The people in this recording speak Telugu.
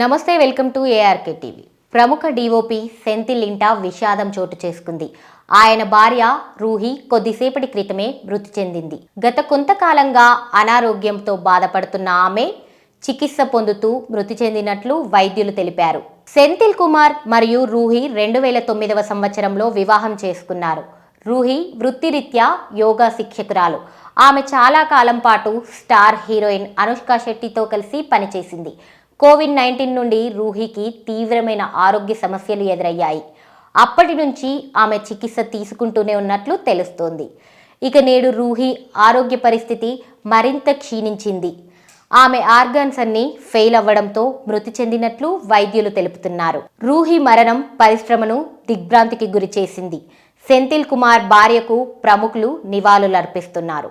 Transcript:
నమస్తే వెల్కమ్ టు ఏఆర్కే టీవీ ప్రముఖ డీఓపీ సెంతిలింటా విషాదం చోటు చేసుకుంది. ఆయన భార్య రూహి కొద్దిసేపటి క్రితమే మృతి చెందింది. గత కొంతకాలంగా అనారోగ్యంతో బాధపడుతున్న ఆమె చికిత్స పొందుతూ మృతి చెందినట్లు వైద్యులు తెలిపారు. సెంతిల్ కుమార్ మరియు రూహి రెండు వేల తొమ్మిదవ సంవత్సరంలో వివాహం చేసుకున్నారు. రూహి వృత్తిరీత్యా యోగా శిక్షకురాలు. ఆమె చాలా కాలం పాటు స్టార్ హీరోయిన్ అనుష్క శెట్టితో కలిసి పనిచేసింది. కోవిడ్ నైన్టీన్ నుండి రూహికి తీవ్రమైన ఆరోగ్య సమస్యలు ఎదురయ్యాయి. అప్పటి నుంచి ఆమె చికిత్స తీసుకుంటూనే ఉన్నట్లు తెలుస్తోంది. ఇక నేడు రూహి ఆరోగ్య పరిస్థితి మరింత క్షీణించింది. ఆమె ఆర్గాన్స్ అన్ని ఫెయిల్ అవ్వడంతో మృతి చెందినట్లు వైద్యులు తెలుపుతున్నారు. రూహి మరణం పరిశ్రమను దిగ్భ్రాంతికి గురి చేసింది. సెంథిల్ కుమార్ భార్యకు ప్రముఖులు నివాళులర్పిస్తున్నారు.